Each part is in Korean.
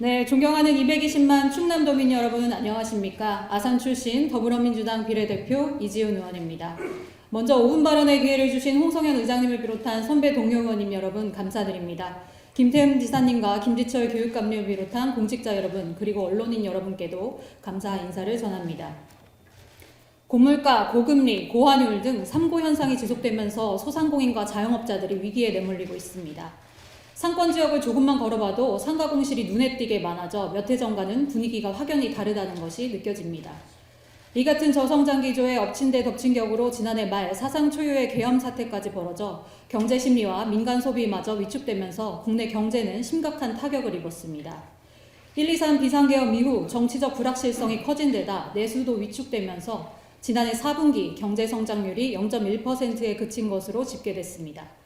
네, 존경하는 220만 충남도민 여러분 안녕하십니까? 아산 출신 더불어민주당 비례대표 이지훈 의원입니다. 먼저 5분 발언의 기회를 주신 홍성현 의장님을 비롯한 선배 동료 의원님 여러분 감사드립니다. 김태흠 지사님과 김지철 교육감님을 비롯한 공직자 여러분 그리고 언론인 여러분께도 감사 인사를 전합니다. 고물가, 고금리, 고환율 등 3고 현상이 지속되면서 소상공인과 자영업자들이 위기에 내몰리고 있습니다. 상권 지역을 조금만 걸어봐도 상가 공실이 눈에 띄게 많아져 몇 해 전과는 분위기가 확연히 다르다는 것이 느껴집니다. 이 같은 저성장 기조에 엎친 데 덮친 격으로 지난해 말 사상 초유의 계엄 사태까지 벌어져 경제 심리와 민간 소비마저 위축되면서 국내 경제는 심각한 타격을 입었습니다. 1, 2, 3 비상계엄 이후 정치적 불확실성이 커진 데다 내수도 위축되면서 지난해 4분기 경제 성장률이 0.1%에 그친 것으로 집계됐습니다.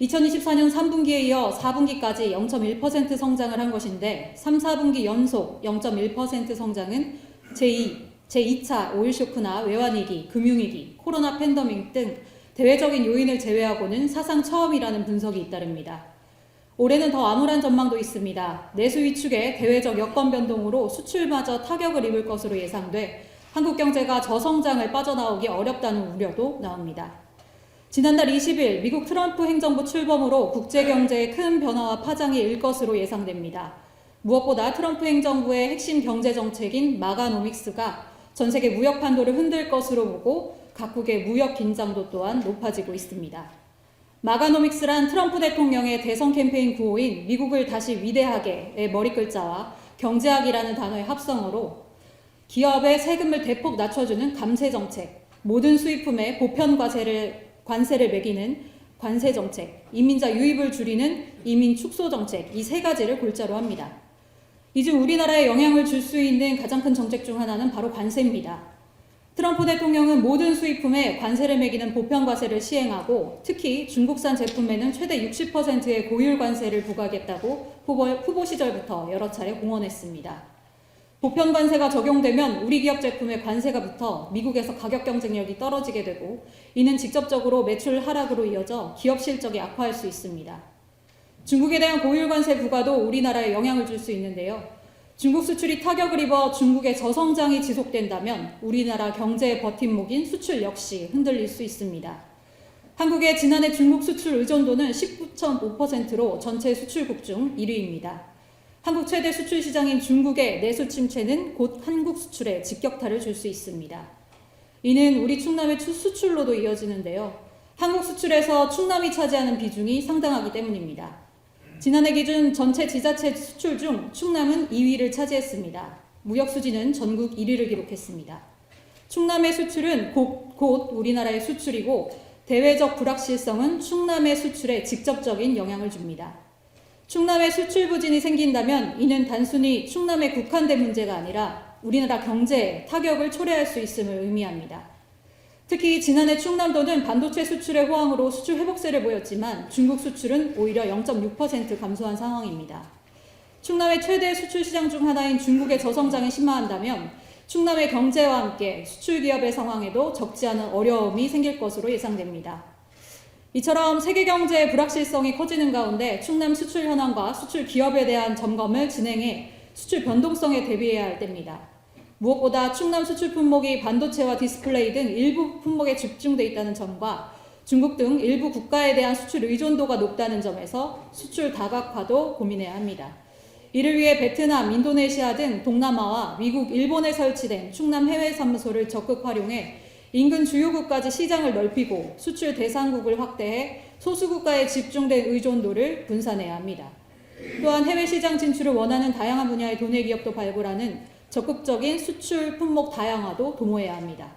2024년 3분기에 이어 4분기까지 0.1% 성장을 한 것인데 3, 4분기 연속 0.1% 성장은 제2, 제2차 오일 쇼크나 외환위기, 금융위기, 코로나 팬데믹 등 대외적인 요인을 제외하고는 사상 처음이라는 분석이 잇따릅니다. 올해는 더 암울한 전망도 있습니다. 내수 위축의 대외적 여건 변동으로 수출마저 타격을 입을 것으로 예상돼 한국 경제가 저성장을 빠져나오기 어렵다는 우려도 나옵니다. 지난달 20일 미국 트럼프 행정부 출범으로 국제 경제에 큰 변화와 파장이 일 것으로 예상됩니다. 무엇보다 트럼프 행정부의 핵심 경제 정책인 마가노믹스가 전 세계 무역 판도를 흔들 것으로 보고 각국의 무역 긴장도 또한 높아지고 있습니다. 마가노믹스란 트럼프 대통령의 대선 캠페인 구호인 미국을 다시 위대하게의 머리 글자와 경제학이라는 단어의 합성어로 기업의 세금을 대폭 낮춰주는 감세 정책, 모든 수입품에 보편 과세를 관세를 매기는 관세 정책, 이민자 유입을 줄이는 이민 축소 정책 이 세 가지를 골자로 합니다. 이중 우리나라에 영향을 줄 수 있는 가장 큰 정책 중 하나는 바로 관세입니다. 트럼프 대통령은 모든 수입품에 관세를 매기는 보편 과세를 시행하고 특히 중국산 제품에는 최대 60%의 고율 관세를 부과하겠다고 후보, 후보 시절부터 여러 차례 공언했습니다. 보편 관세가 적용되면 우리 기업 제품에 관세가 붙어 미국에서 가격 경쟁력이 떨어지게 되고 이는 직접적으로 매출 하락으로 이어져 기업 실적이 악화할 수 있습니다. 중국에 대한 고율 관세 부과도 우리나라에 영향을 줄 수 있는데요. 중국 수출이 타격을 입어 중국의 저성장이 지속된다면 우리나라 경제의 버팀목인 수출 역시 흔들릴 수 있습니다. 한국의 지난해 중국 수출 의존도는 19.5%로 전체 수출국 중 1위입니다. 한국 최대 수출 시장인 중국의 내수 침체는 곧 한국 수출에 직격탄을 줄수 있습니다. 이는 우리 충남의 수출로도 이어지는데요. 한국 수출에서 충남이 차지하는 비중이 상당하기 때문입니다. 지난해 기준 전체 지자체 수출 중 충남은 2위를 차지했습니다. 무역 수지는 전국 1위를 기록했습니다. 충남의 수출은 곧, 곧 우리나라의 수출이고 대외적 불확실성은 충남의 수출에 직접적인 영향을 줍니다. 충남에 수출 부진이 생긴다면 이는 단순히 충남에 국한된 문제가 아니라 우리나라 경제에 타격을 초래할 수 있음을 의미합니다. 특히 지난해 충남도는 반도체 수출의 호황으로 수출 회복세를 보였지만 중국 수출은 오히려 0.6% 감소한 상황입니다. 충남의 최대 수출 시장 중 하나인 중국의 저성장이 심화한다면 충남의 경제와 함께 수출 기업의 상황에도 적지 않은 어려움이 생길 것으로 예상됩니다. 이처럼 세계 경제의 불확실성이 커지는 가운데 충남 수출 현황과 수출 기업에 대한 점검을 진행해 수출 변동성에 대비해야 할 때입니다. 무엇보다 충남 수출 품목이 반도체와 디스플레이 등 일부 품목에 집중돼 있다는 점과 중국 등 일부 국가에 대한 수출 의존도가 높다는 점에서 수출 다각화도 고민해야 합니다. 이를 위해 베트남, 인도네시아 등 동남아와 미국, 일본에 설치된 충남 해외 사무소를 적극 활용해 인근 주요국까지 시장을 넓히고 수출 대상국을 확대해 소수국가에 집중된 의존도를 분산해야 합니다. 또한 해외 시장 진출을 원하는 다양한 분야의 도내 기업도 발굴하는 적극적인 수출 품목 다양화도 도모해야 합니다.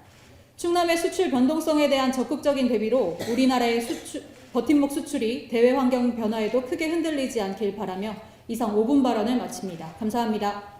충남의 수출 변동성에 대한 적극적인 대비로 우리나라의 수출, 버팀목 수출이 대외 환경 변화에도 크게 흔들리지 않길 바라며 이상 5분 발언을 마칩니다. 감사합니다.